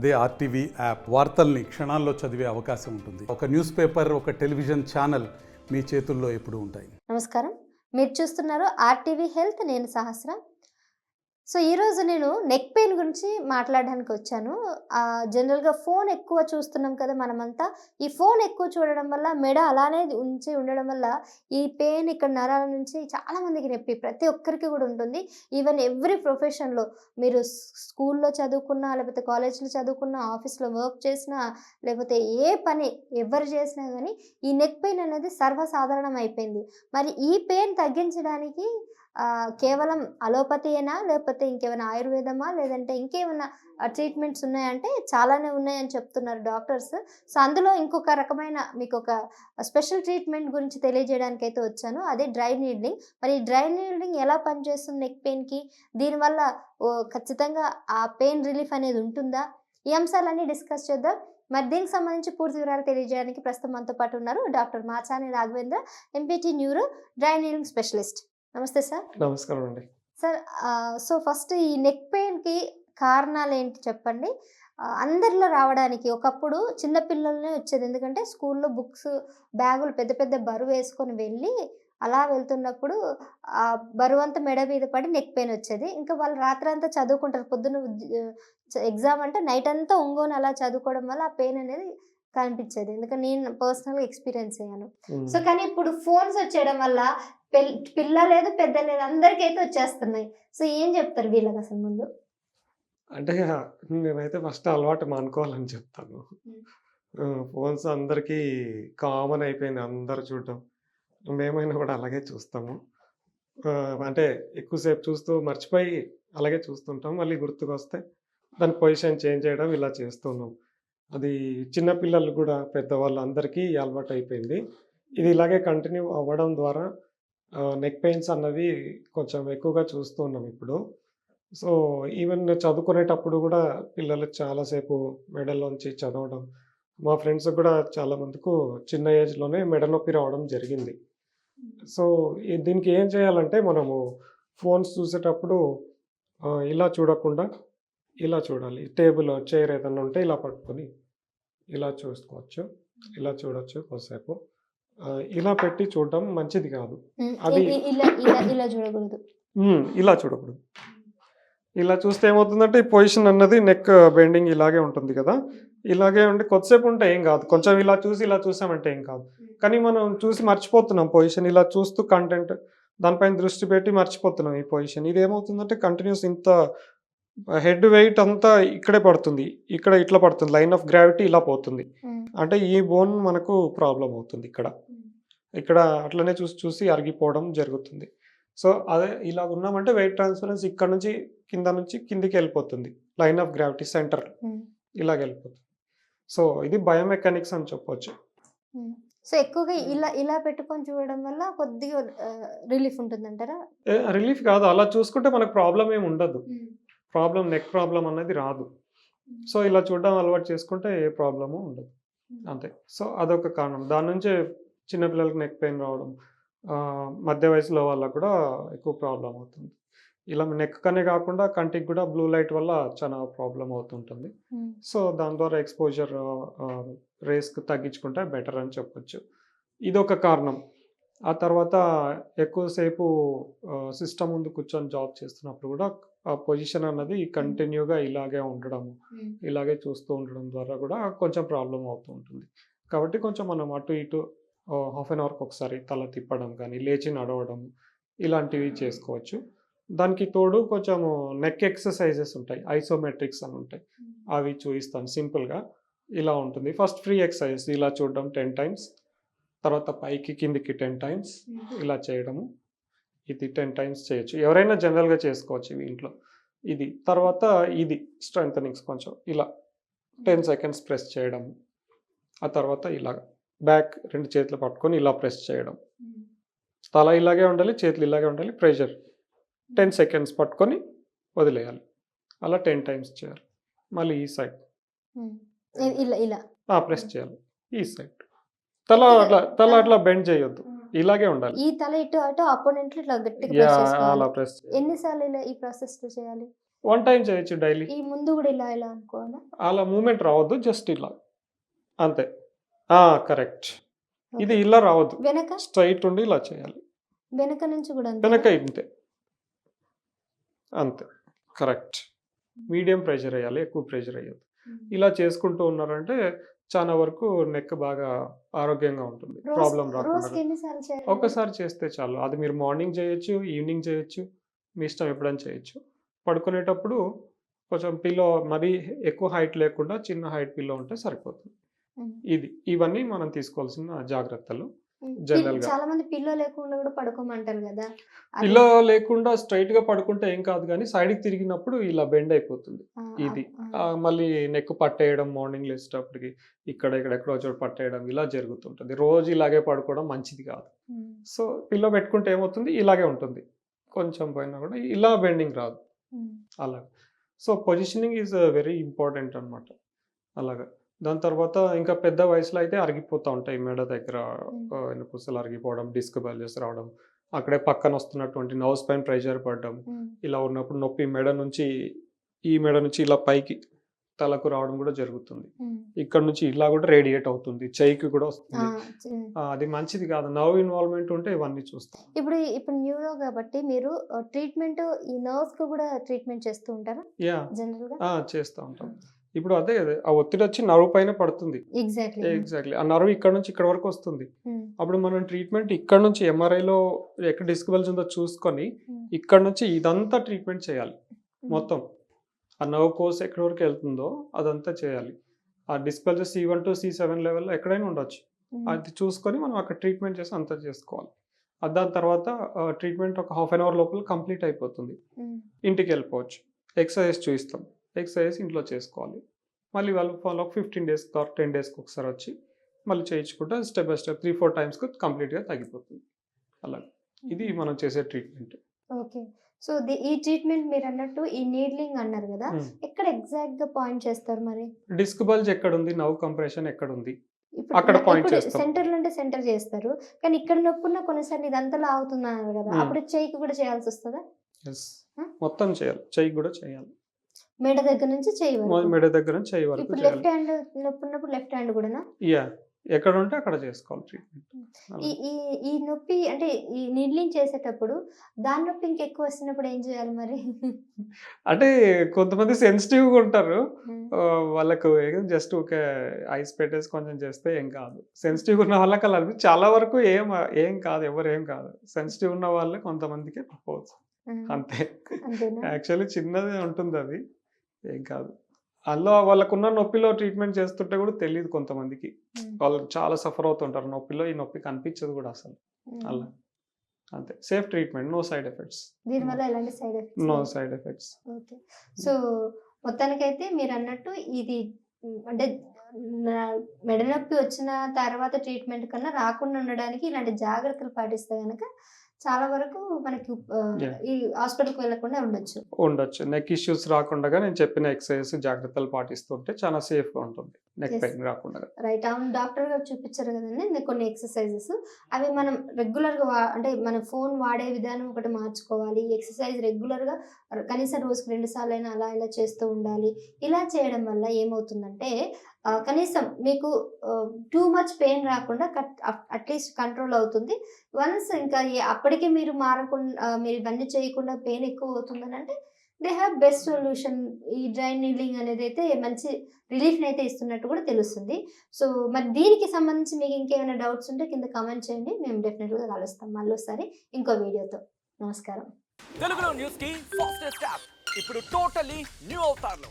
అదే RTV app వార్తల్ని క్షణాల్లో చదివే అవకాశం ఉంటుంది. ఒక న్యూస్ పేపర్ ఒక టెలివిజన్ ఛానల్ మీ చేతుల్లో ఎప్పుడు ఉంటాయి. నమస్కారం. మీరు చూస్తున్నారు ఆర్టీవీ హెల్త్ నేను సహస్ర. సో ఈరోజు నేను నెక్ పెయిన్ గురించి మాట్లాడడానికి వచ్చాను జనరల్గా ఫోన్ ఎక్కువ చూస్తున్నాం కదా మనమంతా. ఈ ఫోన్ ఎక్కువ చూడడం వల్ల మెడ అలానే ఉంచి ఉండడం వల్ల ఈ పెయిన్ ఇక్కడ నరాల నుంచి చాలా మందికి నొప్పి ప్రతి ఒక్కరికి కూడా ఉంటుంది. ఈవెన్ ఎవ్రీ ప్రొఫెషన్లో మీరు స్కూల్లో చదువుకున్నా లేకపోతే కాలేజ్లో చదువుకున్నా ఆఫీస్లో వర్క్ చేసినా లేకపోతే ఏ పని ఎవరు చేసినా కానీ ఈ నెక్ పెయిన్ అనేది సర్వసాధారణం అయిపోయింది మరి ఈ పెయిన్ తగ్గించడానికి కేవలం అలోపతియేనా? లేకపోతే ఇంకేమైనా ఆయుర్వేదమా? లేదంటే ఇంకేమైనా ట్రీట్మెంట్స్ ఉన్నాయంటే చాలానే ఉన్నాయని చెప్తున్నారు డాక్టర్స్. సో అందులో ఇంకొక రకమైన మీకు ఒక స్పెషల్ ట్రీట్మెంట్ గురించి తెలియజేయడానికి అయితే వచ్చాను. అదే డ్రై నీడ్లింగ్. మరి ఈ డ్రై నీడ్లింగ్ ఎలా పనిచేస్తుంది నెక్ పెయిన్కి? దీనివల్ల ఓ, ఖచ్చితంగా ఆ పెయిన్ రిలీఫ్ అనేది ఉంటుందా? ఈ అంశాలన్నీ డిస్కస్ చేద్దాం. మరి దీనికి సంబంధించి పూర్తి వివరాలు తెలియజేయడానికి ప్రస్తుతం మనతో పాటు ఉన్నారు doctor Machani Raghavendra MPT neuro dry needling specialist. నమస్తే సార్. నమస్కారం అండి. సార్ సో ఫస్ట్ ఈ నెక్ పెయిన్కి కారణాలు ఏంటి చెప్పండి? అందరిలో రావడానికి ఒకప్పుడు చిన్నపిల్లలనే వచ్చేది. ఎందుకంటే స్కూల్లో బుక్స్ బ్యాగులు పెద్ద పెద్ద బరువు వేసుకొని వెళ్ళి అలా వెళ్తున్నప్పుడు ఆ బరువు అంతా మెడ మీద పడి నెక్ పెయిన్ వచ్చేది. ఇంకా వాళ్ళు రాత్రి అంతా చదువుకుంటారు. పొద్దున్న ఎగ్జామ్ అంటే నైట్ అంతా ఒంగోని అలా చదువుకోవడం వల్ల ఆ పెయిన్ అనేది కనిపించేది. ఎందుకంటే నేను పర్సనల్గా ఎక్స్పీరియన్స్ అయ్యాను. సో కానీ ఇప్పుడు ఫోన్స్ వచ్చేయడం వల్ల పిల్ పిల్ల లేదు పెద్ద లేదు అందరికైతే వచ్చేస్తున్నాయి. సో ఏం చెప్తారు వీళ్ళకి అసలు ముందు? అంటే నేనైతే ఫస్ట్ అలవాటు మానుకోవాలని చెప్తాను. ఫోన్స్ అందరికీ కామన్ అయిపోయింది అందరు చూడటం మేమైనా కూడా అలాగే చూస్తాము. అంటే ఎక్కువసేపు చూస్తూ మర్చిపోయి అలాగే చూస్తుంటాం. మళ్ళీ గుర్తుకొస్తే దాని పొజిషన్ చేంజ్ చేయడం ఇలా చేస్తున్నాం. అది చిన్నపిల్లలు కూడా పెద్దవాళ్ళు అందరికీ అలవాటు అయిపోయింది. ఇది ఇలాగే కంటిన్యూ అవ్వడం ద్వారా నెక్ పెయిన్స్ అన్నవి కొంచెం ఎక్కువగా చూస్తూ ఉన్నాం ఇప్పుడు. సో ఈవెన్ చదువుకునేటప్పుడు కూడా పిల్లలు చాలాసేపు మెడలోంచి చదవడం మా ఫ్రెండ్స్ కూడా చాలా మందికు చిన్న ఏజ్లోనే మెడ నొప్పి రావడం జరిగింది. సో దీనికి ఏం చేయాలంటే మనము ఫోన్స్ చూసేటప్పుడు ఇలా చూడకుండా ఇలా చూడాలి. టేబుల్ చైర్ ఏదైనా ఉంటే ఇలా పట్టుకొని ఇలా చూసుకోవచ్చు. ఇలా చూడొచ్చు కొద్దిసేపు. ఇలా పెట్టి చూడడం మంచిది కాదు. అది- చూడకూడదు. ఇలా చూడకూడదు. ఇలా చూస్తే ఏమవుతుందంటే ఈ పొజిషన్ అన్నది నెక్ బెండింగ్ ఇలాగే ఉంటుంది కదా. ఇలాగే ఉండి కొద్దిసేపు ఉంటే ఏం కాదు. కొంచెం ఇలా చూసి ఇలా చూసామంటే ఏం కాదు. కానీ మనం చూసి మర్చిపోతున్నాం పొజిషన్. ఇలా చూస్తూ కంటెంట్ దానిపైన దృష్టి పెట్టి మర్చిపోతున్నాం ఈ పొజిషన్. ఇది ఏమవుతుందంటే కంటిన్యూస్ ఇంత హెడ్ వెయిట్ అంతా ఇక్కడే పడుతుంది. ఇక్కడ ఇట్లా పడుతుంది. లైన్ ఆఫ్ గ్రావిటీ ఇలా పోతుంది. అంటే ఈ బోన్ మనకు ప్రాబ్లం అవుతుంది ఇక్కడ. ఇక్కడ అట్లనే చూసి చూసి అరిగిపోవడం జరుగుతుంది. సో అదే ఇలా ఉన్నామంటే వెయిట్ ట్రాన్స్ఫరెన్స్ ఇక్కడ నుంచి కింద నుంచి కిందికి వెళ్ళిపోతుంది. లైన్ ఆఫ్ గ్రావిటీ సెంటర్ ఇలాగ వెళ్ళిపోతుంది. సో ఇది బయోమెకానిక్స్ అని చెప్పొచ్చు. ఉమ్. సో ఎక్కువగా ఇలా ఇలా పెట్టుకొని చూడడం వల్ల కొద్దిగా రిలీఫ్ ఉంటుందంటారా? రిలీఫ్ కాదు. అలా చూసుకుంటే మనకు ప్రాబ్లం ఏమి ఉండదు. ప్రాబ్లం నెక్ ప్రాబ్లం అనేది రాదు. సో ఇలా చూడడం అలవాటు చేసుకుంటే ఏ ప్రాబ్లము ఉండదు. అంతే. సో అదొక కారణం. దాని నుంచే చిన్నపిల్లలకి నెక్ పెయిన్ రావడం మధ్య వయసులో వాళ్ళకు కూడా ఎక్కువ ప్రాబ్లం అవుతుంది. ఇలా నెక్ కనే కాకుండా కంటికి కూడా బ్లూ లైట్ వల్ల చాలా ప్రాబ్లం అవుతుంటుంది. ఉమ్, సో దాని ద్వారా ఎక్స్పోజర్ రేస్క్ తగ్గించుకుంటే బెటర్ అని చెప్పొచ్చు. ఇది ఒక కారణం. ఆ తర్వాత ఎక్కువసేపు సిస్టమ్ ముందు కూర్చొని జాబ్ చేస్తున్నప్పుడు కూడా ఆ పొజిషన్ అన్నది కంటిన్యూగా ఇలాగే ఉండడము ఉమ్, ఇలాగే చూస్తూ ఉండడం ద్వారా కూడా కొంచెం ప్రాబ్లం అవుతూ ఉంటుంది. కాబట్టి కొంచెం మనం అటు ఇటు హాఫ్ అన్ అవర్కి ఒకసారి తల తిప్పడం కానీ లేచి నడవడం ఇలాంటివి చేసుకోవచ్చు. దానికి తోడు కొంచెం నెక్ ఎక్సర్సైజెస్ ఉంటాయి ఐసోమెట్రిక్స్ అని ఉంటాయి. అవి చూపిస్తాను సింపుల్గా. ఇలా ఉంటుంది. ఫస్ట్ ఫ్రీ ఎక్సర్సైజ్ ఇలా చూడడం టెన్ టైమ్స్ తర్వాత పైకి కిందికి టెన్ టైమ్స్ ఇలా చేయడము. ఇది టెన్ టైమ్స్ చేయొచ్చు. ఎవరైనా జనరల్గా చేసుకోవచ్చు ఇవి ఇంట్లో. ఇది. తర్వాత ఇది స్ట్రెంగ్ కొంచెం. ఇలా టెన్ సెకండ్స్ ప్రెస్ చేయడం. ఆ తర్వాత ఇలా బ్యాక్ రెండు చేతులు పట్టుకొని ఇలా ప్రెస్ చేయడం. తల ఇలాగే ఉండాలి చేతులు ఇలాగే ఉండాలి ప్రెషర్ టెన్ సెకండ్స్ పట్టుకొని వదిలేయాలి. అలా టెన్ టైమ్స్ చేయాలి. మళ్ళీ ఈ సైడ్. ఇలా ఇలా. ప్రెస్ చేయాలి. ఈ సైడ్. తల అట్లా తల అట్లా బెండ్ చేయొద్దు. ఇలాగే ఉండాలి. ఈ తల ఇటు అటు అపోనెంట్లు ఇట్లా గట్టిగా. అలా ప్రెస్ ఎన్నిసార్లు ఇలా ఈ ప్రాసెస్ చేయాలి? వన్ టైం చేయొచ్చు డైలీ ఈ ముందు కూడా ఇలా ఇలా అనుకోవాలా? అలా మూమెంట్ రావద్దు జస్ట్ ఇలా. అంతే. కరెక్ట్ ఇది ఇలా రావద్దు. వెనక? స్ట్రైట్ ఉండి ఇలా చేయాలి. వెనక నుంచి కూడా వెనక ఇంతే. అంతే. కరెక్ట్ మీడియం ప్రెషర్ వేయాలి ఎక్కువ ప్రెషర్ వేయద్దు. ఇలా చేసుకుంటూ ఉన్నారంటే చాలా వరకు నెక్ బాగా ఆరోగ్యంగా ఉంటుంది. ప్రాబ్లం రాకుండా ఒకసారి చేస్తే చాలు. అది మీరు మార్నింగ్ చేయొచ్చు ఈవినింగ్ చేయొచ్చు మీ ఇష్టం ఎప్పుడైనా చేయొచ్చు. పడుకునేటప్పుడు కొంచెం పిల్లో మరీ ఎక్కువ హైట్ లేకుండా చిన్న హైట్ పిల్లో ఉంటే సరిపోతుంది. ఇది. ఇవన్నీ మనం తీసుకోవాల్సిన జాగ్రత్తలు. గా. చాలా మంది పిల్లో లేకుండా కూడా పడుకోమంటారు కదా. పిల్లో లేకుండా స్ట్రైట్గా పడుకుంటే ఏం కాదు కానీ సైడ్కి తిరిగినప్పుడు ఇలా బెండ్ అయిపోతుంది. ఇది. మళ్ళీ నెక్ పట్టేయడం మార్నింగ్ లేచేటప్పటికి ఇక్కడ ఇక్కడ ఎక్కడో చోట పట్టేయడం ఇలా జరుగుతుంటుంది. రోజు ఇలాగే పడుకోవడం మంచిది కాదు. సో పిల్లో పెట్టుకుంటే ఏమవుతుంది? ఇలాగే ఉంటుంది. కొంచెం పోయినా కూడా ఇలా బెండింగ్ రాదు. ఉమ్, అలా so positioning is very important అనమాట అలాగా. దాని తర్వాత ఇంకా పెద్ద వయసులో అయితే అరిగిపోతూ ఉంటాయి మెడ దగ్గర ఆ, వెన్నుపూసలు అరిగిపోవడం డిస్క్ బల్జెస్ రావడం అక్కడే పక్కన వస్తున్నటువంటి నర్వ్స్ పైన ప్రెషర్ పడడం ఇలా ఉన్నప్పుడు నొప్పి మెడ నుంచి ఈ మెడ నుంచి ఇలా పైకి తలకు రావడం కూడా జరుగుతుంది. ఇక్కడ నుంచి ఇలా కూడా రేడియేట్ అవుతుంది చెయ్యికి కూడా వస్తుంది. అది మంచిది కాదు. నర్వ్ ఇన్వాల్వ్మెంట్ ఉంటే ఇవన్నీ చూస్తాం. ఇప్పుడు ఇప్పుడు న్యూరో కాబట్టి మీరు ట్రీట్మెంట్ ఈ నర్వ్స్కు కూడా ట్రీట్మెంట్ చేస్తూ ఉంటారా? యా. జనరల్గా ఆ, చేస్తూ ఉంటాం. ఇప్పుడు అదే అదే ఆ ఒత్తిడి వచ్చి నర్వ్ పైన పడుతుంది. ఎగ్జాక్ట్లీ ఆ నర్వ్ ఇక్కడ నుంచి ఇక్కడ వరకు వస్తుంది. అప్పుడు మనం ట్రీట్మెంట్ ఇక్కడ నుంచి ఎంఆర్ఐలో ఎక్కడ డిస్క్ బల్జ్ ఉందో చూసుకొని ఇక్కడ నుంచి ఇదంతా ట్రీట్మెంట్ చేయాలి. మొత్తం. ఆ నర్వ్ కోర్స్ ఎక్కడి వరకు వెళ్తుందో అదంతా చేయాలి. ఆ disc bulge C one to C seven లెవెల్లో ఎక్కడైనా ఉండొచ్చు. అది చూసుకొని మనం అక్కడ ట్రీట్మెంట్ చేసి అంతా చేసుకోవాలి. దాని తర్వాత ట్రీట్మెంట్ ఒక హాఫ్ అన్ అవర్ లోపల కంప్లీట్ అయిపోతుంది. ఇంటికి వెళ్ళిపోవచ్చు. ఎక్సర్సైజ్ చూపిస్తాం ఎక్సర్సైజ్ ఇంట్లో చేసుకోవాలి. మళ్ళీ వాళ్ళు follow fifteen days or ten డేస్కి ఒకసారి వచ్చి మళ్ళీ చేయించుకుంటే step by step three four టైమ్స్కి కంప్లీట్గా తగ్గిపోతుంది. అలా ఇది మనం చేసే ట్రీట్మెంట్. ఓకే. సో ఈ ట్రీట్మెంట్ మీరు అన్నట్టు ఈ నీడ్లింగ్ అన్నారు కదా ఎక్కడ ఎగ్జాక్ట్గా పాయింట్ చేస్తారు మరి? డిస్క్ బల్జ్ ఎక్కడ ఉంది నవ్ కంప్రెషన్ ఎక్కడ ఉంది అక్కడ point చేస్తాం. సెంటర్ అంటే సెంటర్ చేస్తారు. కానీ ఇక్కడ నొప్పున్న కొన్నిసార్లు ఇదంతా లాగుతున్నారు కదా. అప్పుడు చెయ్యికి కూడా చేయాల్సి వస్తుందా? మొత్తం చేయాలి. చెయ్యి కూడా చేయాలి. మెడ దగ్గర నుంచి వరకు. మెడ దగ్గర నుంచి చెయ్యి వరకు ఇప్పుడు లెఫ్ట్ హ్యాండ్ నొప్పి ఉన్నప్పుడు లెఫ్ట్ హ్యాండ్ కూడానా? యా ఎక్కడ ఉంటే అక్కడ చేసుకోవాలి ట్రీట్మెంట్ ఈ ఈ ఈ నొప్పి అంటే ఈ నీడ్లింగ్ చేసేటప్పుడు దాని నొప్పి ఇంకెక్కువ వస్తున్నప్పుడు ఏం చేయాలి మరి? అంటే కొంతమంది సెన్సిటివ్గా ఉంటారు. వాళ్ళకు జస్ట్ ఒక ఐస్ పెట్టేసి కొంచెం చేస్తే ఏం కాదు. సెన్సిటివ్ ఉన్న వాళ్ళకి అలా చాలా వరకు ఏం ఏం కాదు ఎవరు ఏం కాదు. సెన్సిటివ్ ఉన్న వాళ్ళే కొంతమందికి Hmm. అంతే. యాక్చువల్లీ చిన్నది ఉంటుంది అది ఏం కాదు. అందులో వాళ్ళకున్న నొప్పిలో ట్రీట్మెంట్ చేస్తుంటే కూడా తెలియదు కొంతమందికి. వాళ్ళు చాలా సఫర్ అవుతుంటారు. నొప్పిలో ఈ నొప్పి కనిపించదు కూడా అసలు. అలా. అంతే. Safe treatment. No side effects. దీనివల్ల ఎలాంటి side no effects side effects. Okay. So మొత్తానికైతే మీరు అన్నట్టు ఇది అంటే నా- మెడ నొప్పి వచ్చిన తర్వాత ట్రీట్మెంట్ కన్నా రాకుండా ఉండడానికి ఇలాంటి జాగ్రత్తలు పాటిస్తే కనుక చాలా వరకు మనకి. ఈ హాస్పిటల్కి వెళ్ళకుండా ఉండొచ్చు. ఉండొచ్చు. నెక్ ఇష్యూస్ రాకుండా నేను చెప్పిన ఎక్సర్సైజ్ జాగ్రత్తలు పాటిస్తుంటే చాలా safe గా ఉంటుంది. నెక్. పెయిన్ రాకుండా రైట్ అవును. డాక్టర్ గారు చూపించారు కదండి నేను కొన్ని ఎక్సర్సైజెస్. అవి మనం రెగ్యులర్గా వా అంటే మన ఫోన్ వాడే విధానం ఒకటి మార్చుకోవాలి. ఎక్సర్సైజ్ రెగ్యులర్గా కనీసం రోజుకి రెండు సార్లు అయినా అలా ఇలా చేస్తూ ఉండాలి. ఇలా చేయడం వల్ల ఏమవుతుందంటే కనీసం మీకు టూ మచ్ పెయిన్ రాకుండా కట్ అట్లీస్ట్ కంట్రోల్ అవుతుంది. వన్స్ ఇంకా అప్పటికే మీరు మారకుండా మీరు ఇవన్నీ చేయకుండా పెయిన్ ఎక్కువ అవుతుందని అంటే దే హ్యావ్ బెస్ట్ సొల్యూషన్ ఈ డ్రైన్ నీడ్లింగ్ అనేది అయితే మంచి రిలీఫ్ని అయితే ఇస్తున్నట్టు కూడా తెలుస్తుంది. సో మరి దీనికి సంబంధించి మీకు ఇంకేమైనా డౌట్స్ ఉంటే కింద కామెంట్ చేయండి. మేము డెఫినెట్గా కలుస్తాం మళ్ళీ ఒకసారి ఇంకో వీడియోతో. నమస్కారం. తెలుగులో న్యూస్కి ఫాస్టెస్ట్ యాప్ ఇప్పుడు టోటలీ న్యూ అవుతారు